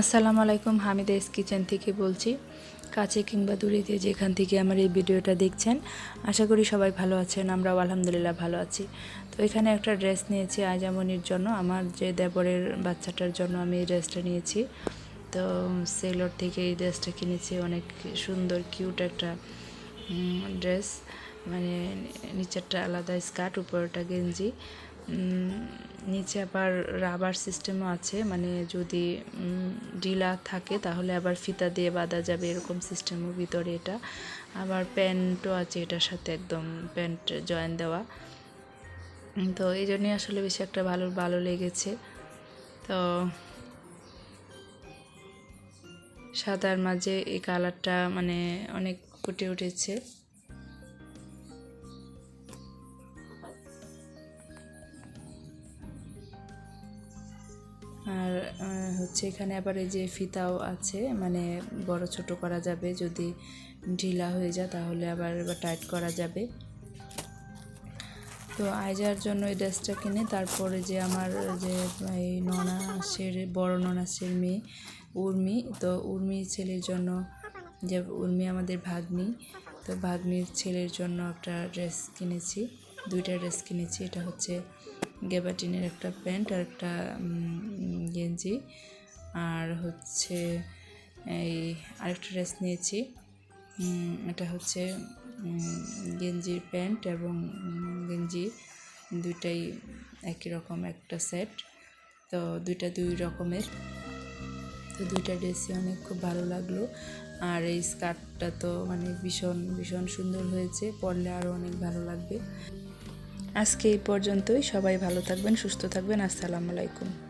আসসালামু আলাইকুম হামিদাস কিচেন থেকে বলছি। কাছে কিংবা দূরেতে যেখান থেকে আমার এই ভিডিওটা দেখছেন, আশা করি সবাই ভালো আছেন, আমরাও আলহামদুলিল্লাহ ভালো আছি। তো এখানে একটা ড্রেস নিয়েছি আজামনির জন্য, আমার যে দেবরের বাচ্চাটার জন্য আমি এই ড্রেসটা নিয়েছি। তো সেলর থেকে এই ড্রেসটা কিনেছি, অনেক সুন্দর, কিউট একটা ড্রেস। মানে নিচেরটা আলাদা স্কার্ট উপরটা গেঞ্জি। নিচে আবার রাবার সিস্টেমও আছে মানে যদি ঢিলা থাকে তাহলে আবার ফিতা দিয়ে বাঁধা যাবে, এরকম সিস্টেমও ভিতরে এটা। আবার প্যান্টও আছে এটার সাথে একদম প্যান্ট জয়েন দেওয়া। তো এই জন্যই আসলে বেশি একটা ভালো ভালো লেগেছে। তো সাদার মাঝে এই কালারটা মানে অনেক ফুটে উঠেছে। আর হচ্ছে এখানে আবার এই যে ফিতাও আছে মানে বড় ছোট করা যাবে, যদি ঢিলা হয়ে যায় তাহলে আবার টাইট করা যাবে। তো আইজার জন্য এই ড্রেসটা কিনে, তারপরে যে আমার যে, এই ননাসের, বড় ননাসের মেয়ে উর্মি, তো উর্মি ছেলের জন্য যে, উর্মি আমাদের ভাগ্নি, তো ভাগ্নির ছেলের জন্য একটা ড্রেস কিনেছি, দুইটা ড্রেস কিনেছি, এটা হচ্ছে গেবাটিনের একটা প্যান্ট আর একটা গেঞ্জি আর হচ্ছে এই আরেকটা ড্রেস নিয়েছি। এটা হচ্ছে গেঞ্জির প্যান্ট এবং গেঞ্জি দুইটাই একই রকম একটা সেট। তো দুইটা দুই রকমের। তো দুইটা ড্রেসই অনেক খুব ভালো লাগল। আর এই স্কার্টটা তো মানে ভীষণ ভীষণ সুন্দর হয়েছে। পরলে আরও অনেক ভালো লাগবে। আজকে এই পর্যন্তই। সবাই ভালো থাকবেন, সুস্থ থাকবেন। আসসালামু আলাইকুম।